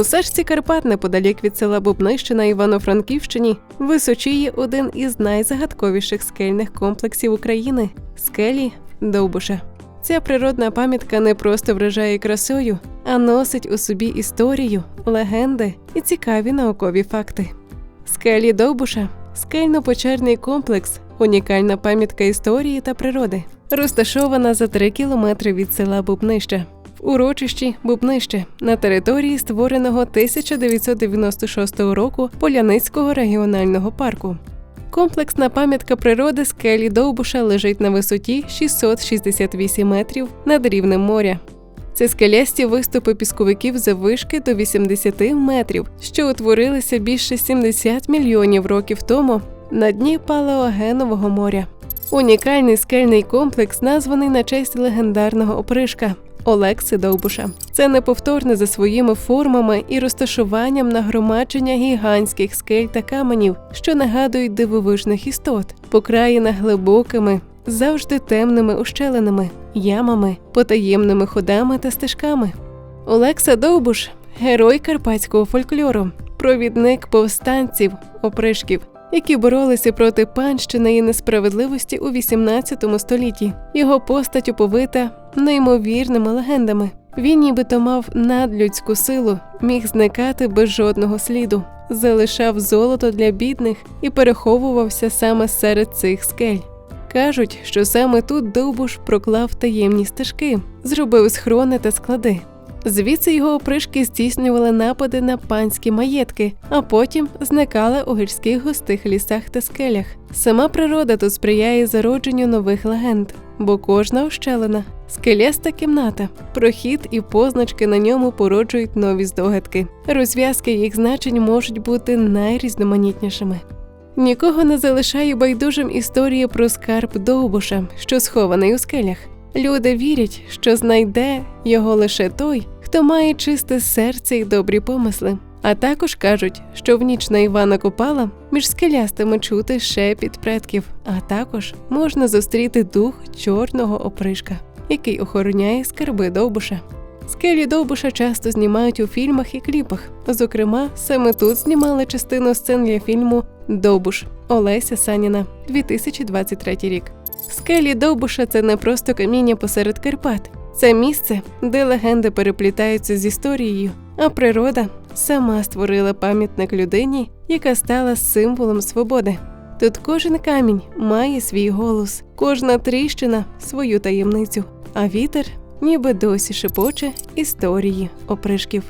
У Сашці Карпат, неподалік від села Бубнищ на Івано-Франківщині, височіє один із найзагадковіших скельних комплексів України скелі Довбуша. Ця природна пам'ятка не просто вражає красою, а носить у собі історію, легенди і цікаві наукові факти. Скелі Довбуша скельно-печерний комплекс, унікальна пам'ятка історії та природи, розташована за 3 кілометри від села Бубнища. В урочищі Бубнище на території створеного 1996 року Поляницького регіонального парку. Комплексна пам'ятка природи скелі Довбуша лежить на висоті 668 метрів над рівнем моря. Це скелясті виступи пісковиків заввишки до 80 метрів, що утворилися більше 70 мільйонів років тому на дні Палеогенового моря. Унікальний скельний комплекс названий на честь легендарного опришка Олекси Довбуша. Це неповторне за своїми формами і розташуванням нагромадження гігантських скель та каменів, що нагадують дивовижних істот, покраєна глибокими, завжди темними ущелинами, ямами, потаємними ходами та стежками. Олекса Довбуш герой карпатського фольклору, провідник повстанців, опришків, які боролися проти панщини і несправедливості у 18 столітті. Його постать оповита неймовірними легендами. Він нібито мав надлюдську силу, міг зникати без жодного сліду, залишав золото для бідних і переховувався саме серед цих скель. Кажуть, що саме тут Довбуш проклав таємні стежки, зробив схрони та склади. Звідси його опришки здійснювали напади на панські маєтки, а потім зникали у гірських густих лісах та скелях. Сама природа тут сприяє зародженню нових легенд, бо кожна ущелина скеляста кімната, прохід і позначки на ньому породжують нові здогадки. Розв'язки їх значень можуть бути найрізноманітнішими. Нікого не залишає байдужим історії про скарб Довбуша, що схований у скелях. Люди вірять, що знайде його лише той, хто має чисте серце і добрі помисли. А також кажуть, що в ніч на Івана Купала між скелястими чути шепіт предків, а також можна зустріти дух чорного опришка, який охороняє скарби Довбуша. Скелі Довбуша часто знімають у фільмах і кліпах. Зокрема, саме тут знімали частину сцен для фільму Довбуш Олеся Саніна 2023 рік. Скелі Довбуша це не просто каміння посеред Карпат. Це місце, де легенди переплітаються з історією, а природа сама створила пам'ятник людині, яка стала символом свободи. Тут кожен камінь має свій голос, кожна тріщина свою таємницю, а вітер ніби досі шепоче історії опришків.